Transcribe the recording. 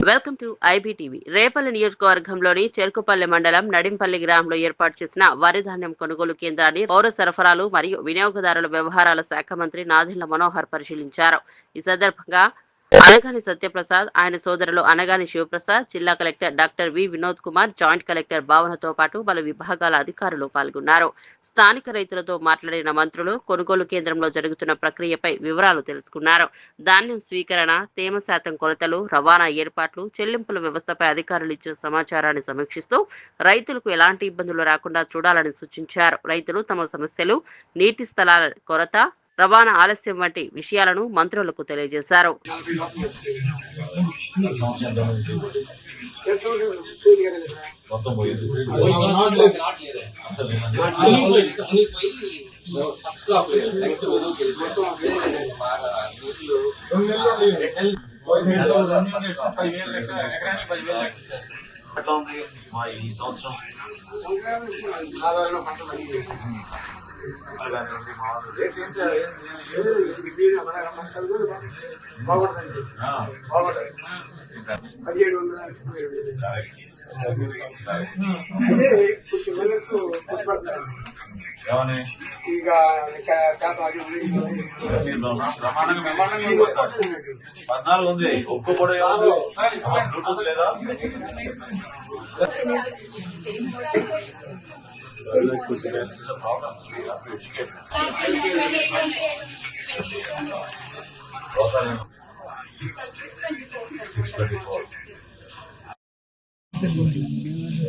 Welcome to IBTV. Repalle నియోజకవర్గంలోని చెరుకుపల్లి మండలం నడింపల్లి గ్రామంలో ఏర్పాటు చేసిన వరి ధాన్యం కొనుగోలు కేంద్రాన్ని పౌర సరఫరాలు మరియు వినియోగదారుల వ్యవహారాల శాఖ మంత్రి నాదెండ్ల మనోహర్ పరిశీలించారు. ఈ సందర్భంగా అనగాని సత్యప్రసాద్ ఆయన సోదరులు అనగాని శివప్రసాద్ జిల్లా collector doctor V. Vinod Kumar joint collector భావనతో పాటు పలు విభాగాల అధికారులు పాల్గొన్నారు. స్థానిక రైతులతో మాట్లాడిన మంత్రులు కొనుగోలు కేంద్రంలో జరుగుతున్న ప్రక్రియపై వివరాలు తెలుసుకున్నారు. ధాన్యం స్వీకరణ తేమ శాతం కొలతలు రవాణా ఏర్పాట్లు చెల్లింపుల వ్యవస్థపై అధికారులు ఇచ్చిన సమాచారాన్ని సమీక్షిస్తూ రైతులకు ఎలాంటి ఇబ్బందులు రాకుండా చూడాలని సూచించారు. రైతులు తమ సమస్యలు నీటి స్థలాల కొరత రవాణా ఆలస్యం వంటి విషయాలను మంత్రులకు తెలియజేశారు. ఎట్లా ఉంది మా ఈ సంవత్సరం సాధారణ పంట బాగుంటుంది బాగుంటుంది పదిహేడు వందల. అయితే కొంచెం మిల్లర్స్ పుట్టుపడుతున్నారు ఏమని ఇక ఇక శాతం అది ఉంది, ఇది ఉంది. బ్రహ్మాండంగా బ్రహ్మాండంగా ఇది ఉంది. పడుతున్నట్టు. పద్నాలుగు ఉంది ఒక్క కూడా ఏముంది బ్లూటూత్ లేదా సిక్స్ ట్వంటీ ఫోర్